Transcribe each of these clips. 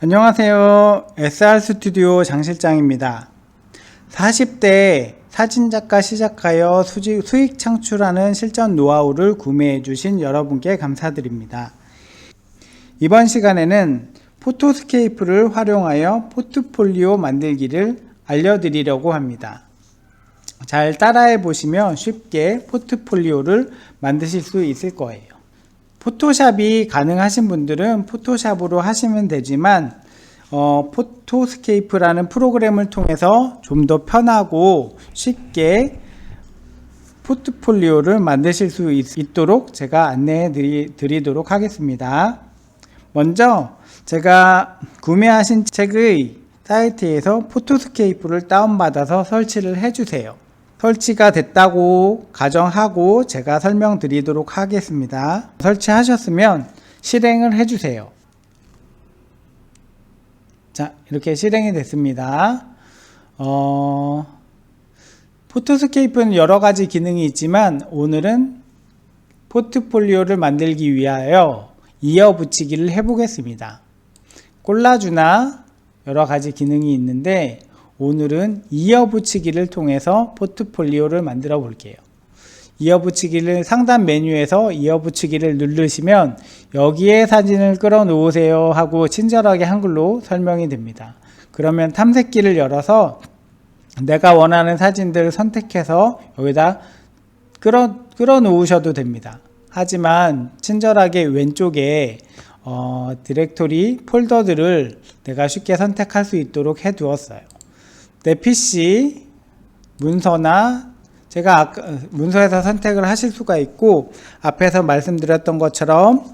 안녕하세요. SR 스튜디오 장 실장입니다. 40대 사진작가 시작하여 수익 창출하는 실전 노하우를 구매해 주신 여러분께 감사드립니다. 이번 시간에는 포토스케이프를 활용하여 포트폴리오 만들기를 알려드리려고 합니다. 잘 따라해 보시면 쉽게 포트폴리오를 만드실 수 있을 거예요. 포토샵이 가능하신 분들은 포토샵으로 하시면 되지만 어, 포토스케이프라는 프로그램을 통해서 좀 더 편하고 쉽게 포트폴리오를 만드실 수 있, 도록 제가 안내해 드리, 드리도록 하겠습니다. 먼저 제가 구매하신 책의 사이트에서 포토스케이프를 다운받아서 설치를 해주세요. 설치가 됐다고 가정하고 제가 설명드리도록 하겠습니다. 설치하셨으면 실행을 해주세요. 자, 이렇게 실행이 됐습니다. 어, 포토스케이프는 여러 가지 기능이 있지만 오늘은 포트폴리오를 만들기 위하여 이어 붙이기를 해보겠습니다. 콜라주나 여러 가지 기능이 있는데 오늘은 이어붙이기를 통해서 포트폴리오를 만들어 볼게요. 이어붙이기를 상단 메뉴에서 이어붙이기를 누르시면 여기에 사진을 끌어 놓으세요 하고 친절하게 한글로 설명이 됩니다. 그러면 탐색기를 열어서 내가 원하는 사진들을 선택해서 여기다 끌어, 끌어 놓으셔도 됩니다. 하지만 친절하게 왼쪽에 어, 디렉토리 폴더들을 내가 쉽게 선택할 수 있도록 해 두었어요. 내 PC 문서나 제가 아까 문서에서 선택을 하실 수가 있고 앞에서 말씀드렸던 것처럼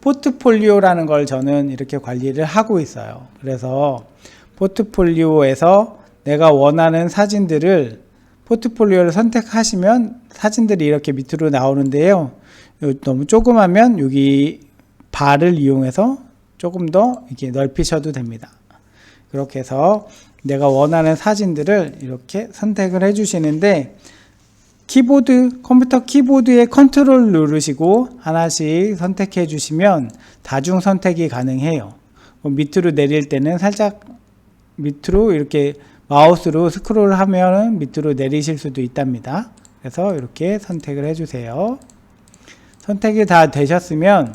포트폴리오라는 걸 저는 이렇게 관리를 하고 있어요. 그래서 포트폴리오에서 내가 원하는 사진들을 포트폴리오를 선택하시면 사진들이 이렇게 밑으로 나오는데요. 요- 너무 조그마면 여기 바를 이용해서 조금 더 이렇게 넓히셔도 됩니다. 그렇게 해서 내가 원하는 사진들을 이렇게 선택을 해주시는데 키보드 컴퓨터 키보드에 컨트롤 누르시고 하나씩 선택해 주시면 다중 선택이 가능해요. 뭐 밑으로 내릴 때는 살짝 밑으로 이렇게 마우스로 스크롤 하면 밑으로 내리실 수도 있답니다. 그래서 이렇게 선택을 해주세요. 선택이 다 되셨으면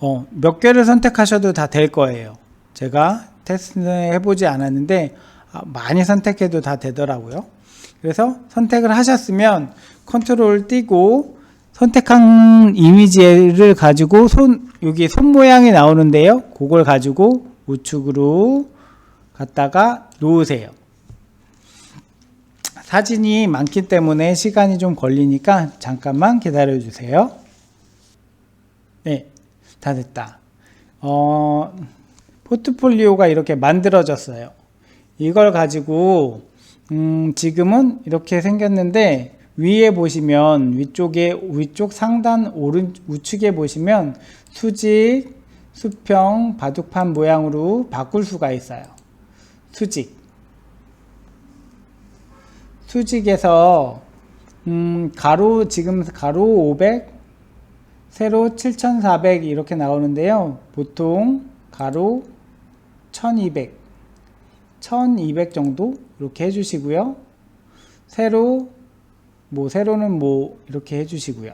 어, 몇 개를 선택하셔도 다 될 거예요. 제가 테스트 해보지 않았는데 아, 많이 선택해도 다 되더라고요. 그래서 선택을 하셨으면 컨트롤 띄고 선택한 이미지를 가지고 손 여기 손 모양이 나오는데요. 그걸 가지고 우측으로 갖다가 놓으세요. 사진이 많기 때문에 시간이 좀 걸리니까 잠깐만 기다려 주세요. 네, 다 됐다. 어, 포트폴리오가 이렇게 만들어졌어요. 이걸 가지고 음, 지금은 이렇게 생겼는데 위에 보시면 위쪽에 위쪽 상단 오른 우측에 보시면 수직, 수평, 바둑판 모양으로 바꿀 수가 있어요. 수직. 수직에서 음, 가로 지금 가로 500, 세로 7400 이렇게 나오는데요. 보통 가로 1200 1200 정도 이렇게 해주시고요. 세로 뭐 세로는 뭐 이렇게 해주시고요.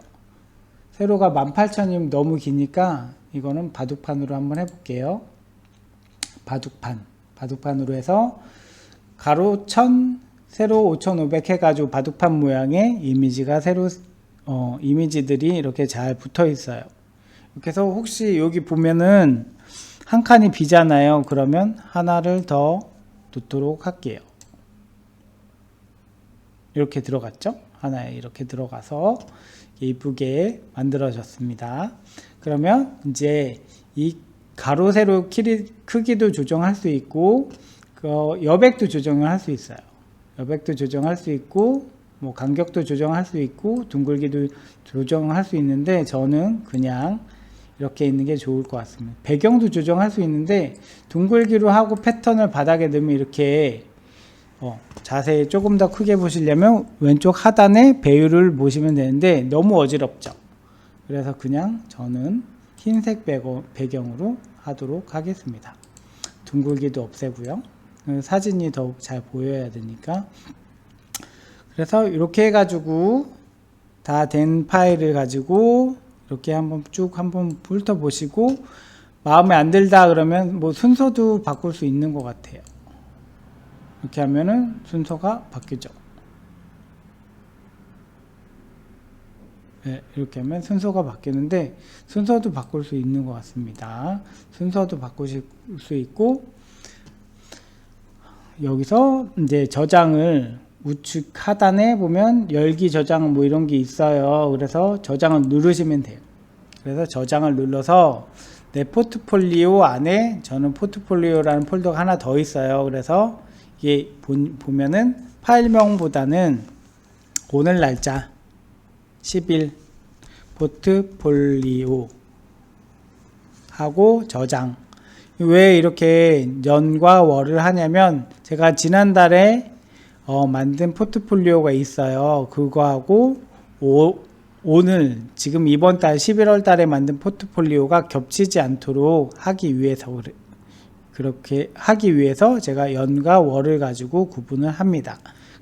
세로가 18,000이면 너무 기니까 이거는 바둑판으로 한번 해볼게요. 바둑판 바둑판으로 해서 가로 1000 세로 5500 해가지고 바둑판 모양의 이미지가 세로 어, 이미지들이 이렇게 잘 붙어 있어요. 해서 혹시 여기 보면은 한 칸이 비잖아요. 그러면 하나를 더 놓도록 할게요. 이렇게 들어갔죠? 하나에 이렇게 들어가서 이쁘게 만들어졌습니다. 그러면 이제 이 가로 세로 키리, 크기도 조정할 수 있고 그 여백도 조정을 할 수 있어요. 여백도 조정할 수 있고 뭐 간격도 조정할 수 있고 둥글기도 조정할 수 있는데 저는 그냥 이렇게 있는 게 좋을 것 같습니다. 배경도 조정할 수 있는데 둥글기로 하고 패턴을 바닥에 넣으면 이렇게 어, 자세히 조금 더 크게 보시려면 왼쪽 하단에 배율을 보시면 되는데 너무 어지럽죠. 그래서 그냥 저는 흰색 배경, 배경으로 하도록 하겠습니다. 둥글기도 없애고요. 그 사진이 더욱 잘 보여야 되니까. 그래서 이렇게 해가지고 다 된 파일을 가지고 이렇게 한번 쭉 한번 훑어보시고 마음에 안 들다 그러면 뭐 순서도 바꿀 수 있는 것 같아요. 이렇게 하면은 순서가 바뀌죠. 네, 이렇게 하면 순서가 바뀌는데 순서도 바꿀 수 있는 것 같습니다. 순서도 바꾸실 수 있고 여기서 이제 저장을 우측 하단에 보면 열기 저장 뭐 이런 게 있어요. 그래서 저장을 누르시면 돼요. 그래서 저장을 눌러서 내 포트폴리오 안에 저는 포트폴리오라는 폴더가 하나 더 있어요. 그래서 이게 본- 보면은 파일명보다는 오늘 날짜 10일 포트폴리오 하고 저장 왜 이렇게 년과 월을 하냐면 제가 지난달에 어, 만든 포트폴리오가 있어요. 그거하고 오, 오늘 지금 이번 달 11월 달에 만든 포트폴리오가 겹치지 않도록 하기 위해서 그래- 그렇게 하기 위해서 제가 연과 월을 가지고 구분을 합니다.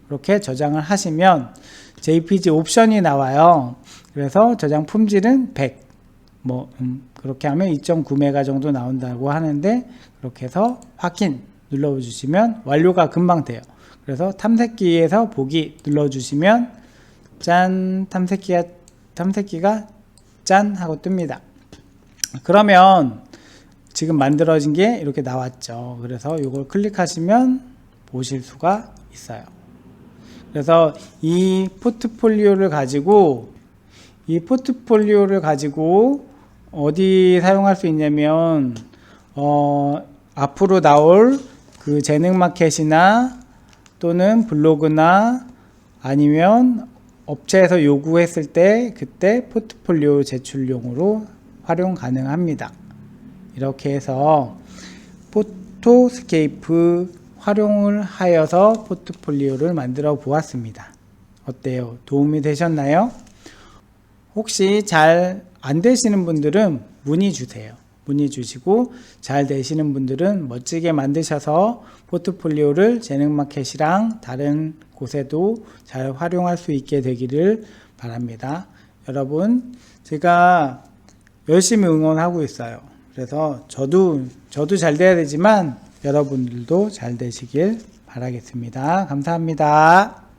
그렇게 저장을 하시면 JPG 옵션이 나와요. 그래서 저장 품질은 100. 뭐 음, 그렇게 하면 2.9메가 정도 나온다고 하는데 그렇게 해서 확인 눌러 주시면 완료가 금방 돼요. 그래서 탐색기에서 보기 눌러 주시면 짠 탐색기가 탐색기가 짠 하고 뜹니다. 그러면 지금 만들어진 게 이렇게 나왔죠. 그래서 이걸 클릭하시면 보실 수가 있어요. 그래서 이 포트폴리오를 가지고 이 포트폴리오를 가지고 어디 사용할 수 있냐면 어, 앞으로 나올 그 재능 마켓이나 또는 블로그나 아니면 업체에서 요구했을 때 그때 포트폴리오 제출용으로 활용 가능합니다. 이렇게 해서 포토스케이프 활용을 하여서 포트폴리오를 만들어 보았습니다. 어때요? 도움이 되셨나요? 혹시 잘 안 되시는 분들은 문의 주세요. 문의 주시고 잘 되시는 분들은 멋지게 만드셔서 포트폴리오를 재능마켓이랑 다른 곳에도 잘 활용할 수 있게 되기를 바랍니다. 여러분, 제가 열심히 응원하고 있어요. 그래서 저도 저도 잘 돼야 되지만 여러분들도 잘 되시길 바라겠습니다. 감사합니다.